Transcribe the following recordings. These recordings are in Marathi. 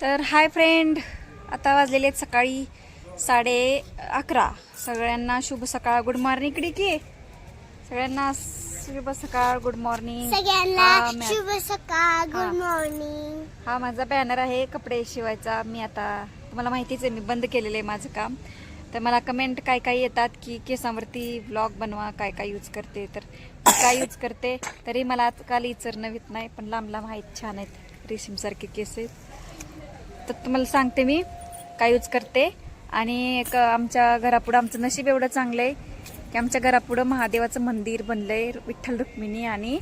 तर हाय फ्रेंड आता वाजलेले आहेत सकाळी साडे अकरा. सगळ्यांना शुभ सकाळ गुड मॉर्निंग इकडे की? सगळ्यांना शुभ सकाळ गुड मॉर्निंग. सगळ्यांना शुभ सकाळ. Good morning. हा माझा बॅनर आहे कपडे शिवायचा. मी आता तुम्हाला माहितीच आहे मी बंद केलेलं आहे माझं काम. तर मला कमेंट काय काय येतात की केसांवरती ब्लॉग बनवा काय काय यूज करते. तर मी काय यूज करते तरी मला आजकाल इचर नवीत नाही पण लांब लांब आहेत छान आहेत रेशीमसारखे केस आहेत. तर तुम्हाला सांगते मी. काय यूज करते. आणि एक आमच्या घरापुढं आमचं नशीब एवढं चांगलं आहे की आमच्या घरापुढं महादेवाचं मंदिर बनलंय. विठ्ठल रुक्मिणी आणि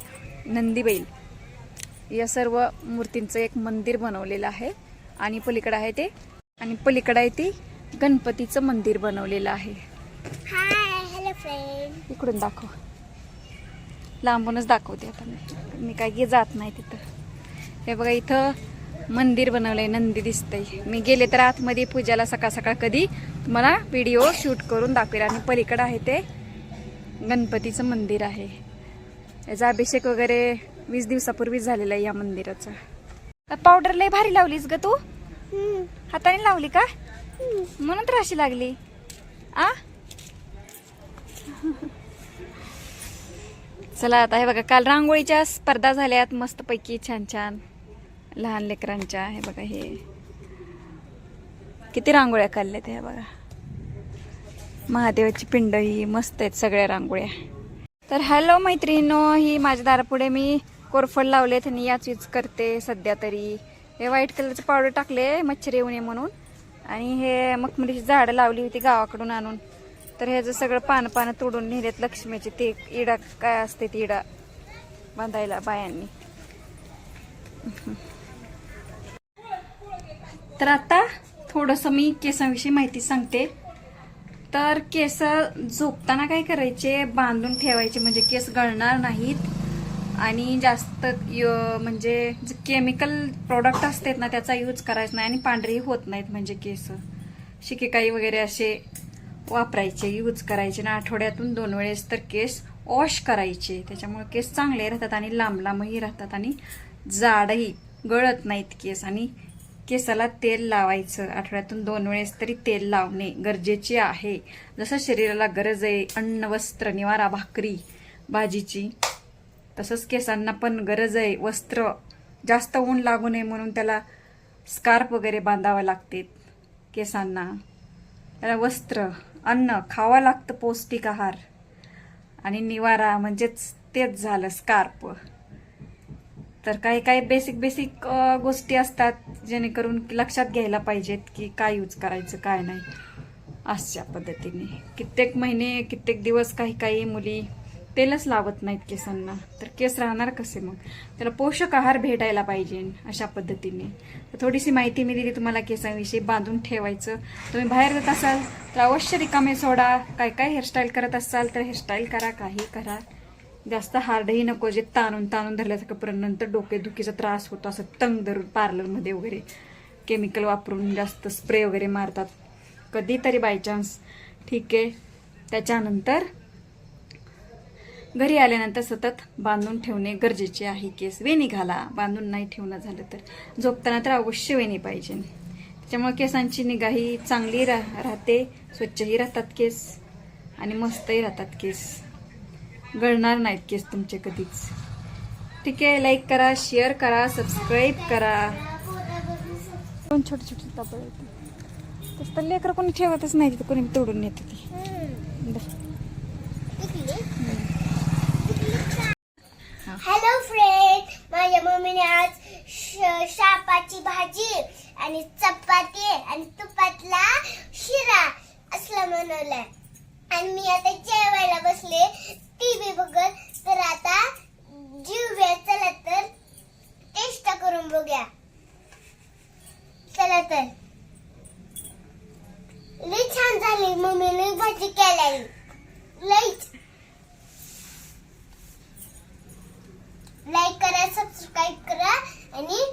नंदीबैल. या सर्व मूर्तींचं एक मंदिर बनवलेलं आहे. आणि पलीकडे आहे ते. आणि पलीकडे आहे ते गणपतीचं मंदिर बनवलेलं आहे. हाय हॅलो फ्रेंड इकडून दाखव. लांबूनच दाखवते आता मी. मी काय जात नाही तिथं. हे बघा इथं मंदिर बनवलंय नंदी दिसतंय. मी गेले तर आतमध्ये पूजाला सकाळ सकाळ कधी तुम्हाला व्हिडिओ शूट करून दाखवेल. आणि पलीकडं आहे ते गणपतीचं मंदिर आहे. याचा अभिषेक वगैरे वीस दिवसापूर्वीच झालेला आहे या मंदिराचा. पावडर लय भारी लावलीस ग तू. हाताने लावली का? म्हणून तर अशी लागली. आ? चला आता हे बघा काल रांगोळीच्या स्पर्धा झाल्यात मस्तपैकी छान छान. लहान लेकरांच्या हे बघा हे. किती रांगोळ्या काढल्या त्या बघा. महादेवाची पिंड ही मस्त आहेत सगळ्या रांगोळ्या. तर हॅलो मैत्रिणीनो ही माझ्या दारापुढे मी कोरफड लावलेत आणि याच यूज करते सध्या तरी. हे व्हाईट कलरचं पावडर टाकले मच्छर येऊ नये म्हणून. आणि हे मखमलीची झाडं लावली होती गावाकडून आणून. तर ह्याचं सगळं पानं पानं तोडून नेलेत लक्ष्मीचे. ते इडा काय असते ती इडा बांधायला बायांनी. तर आता थोडंसं मी केसांविषयी माहिती सांगते. तर केस झोपताना काय करायचे? बांधून ठेवायचे म्हणजे केस गळणार नाहीत. आणि जास्त म्हणजे जे केमिकल प्रोडक्ट असतात ना त्याचा यूज करायचा नाही आणि पांढरेही होत नाहीत म्हणजे केस. शिकेकाई वगैरे असे वापरायचे यूज करायचे. ना आठवड्यातून दोन वेळेस तर केस वॉश करायचे. त्याच्यामुळे केस चांगले राहतात आणि लांब लांबही राहतात आणि जाडही गळत नाहीत केस. आणि केसाला तेल लावायचं. आठवड्यातून दोन वेळेस तरी तेल लावणे गरजेचे आहे. जसं शरीराला गरज आहे अन्न वस्त्र निवारा भाकरी भाजीची तसंच केसांना पण गरज आहे. वस्त्र जास्त ऊन लागू नये म्हणून त्याला स्कार्फ वगैरे बांधावं लागते केसांना. त्याला वस्त्र अन्न खावं लागतं पौष्टिक आहार. आणि निवारा म्हणजेच तेच झालं स्कार्प तर काही काही बेसिक बेसिक गोष्टी असतात जेणेकरून लक्षात घ्यायला पाहिजेत की काय यूज करायचं काय नाही. अशा पद्धतीने. कित्येक महिने कित्येक दिवस काही काही मुली तेलच लावत नाहीत केसांना. तर केस राहणार कसे मग? त्याला पोषक आहार भेटायला पाहिजे अशा पद्धतीने. तर थोडीशी माहिती मी दिली तुम्हाला केसांविषयी बांधून ठेवायचं. तुम्ही बाहेर जात असाल तर अवश्य रिकामे सोडा. काय काय हेअरस्टाईल करत असाल तर हेअरस्टाईल करा काही करा. जास्त हार्डही नको जे ताणून ताणून धरल्यासारखं परत नंतर डोकेदुखीचा त्रास होतो असं तंग धरून पार्लरमध्ये वगैरे केमिकल वापरून जास्त स्प्रे वगैरे मारतात. कधीतरी बायचान्स ठीक आहे. त्याच्यानंतर घरी आल्यानंतर सतत बांधून ठेवणे गरजेचे आहे. केस वेणी घाला. बांधून नाही ठेवणं झालं तर झोपताना तर अवश्य वेणी पाहिजे. त्याच्यामुळे केसांची निगाही चांगली रा राहते. स्वच्छही राहतात केस आणि मस्तही राहतात केस. गळणार नाहीत केस तुमचे कधीच. ठीक आहे लाईक करा शेअर करा सबस्क्राईब करा. दोन छोटे छोटे तबळ तसं तर लेकरं कोणी ठेवतच नाही तिथं कोणी तोडून नेते ती बरं. हॅलो फ्रेंड माझ्या मम्मीने आज श- शापाची भाजी आणि चपाती आणि तुपातला शिरा असलं बनवलंय आणि मी आता जेवायला बसले. टीव्ही बघत तर आता जीवया चला तर टेस्ट करून बघूया. चला तर. लई छान झाली मम्मीने भाजी केलेली लईच लाईक करा सबस्क्राईब करा आणि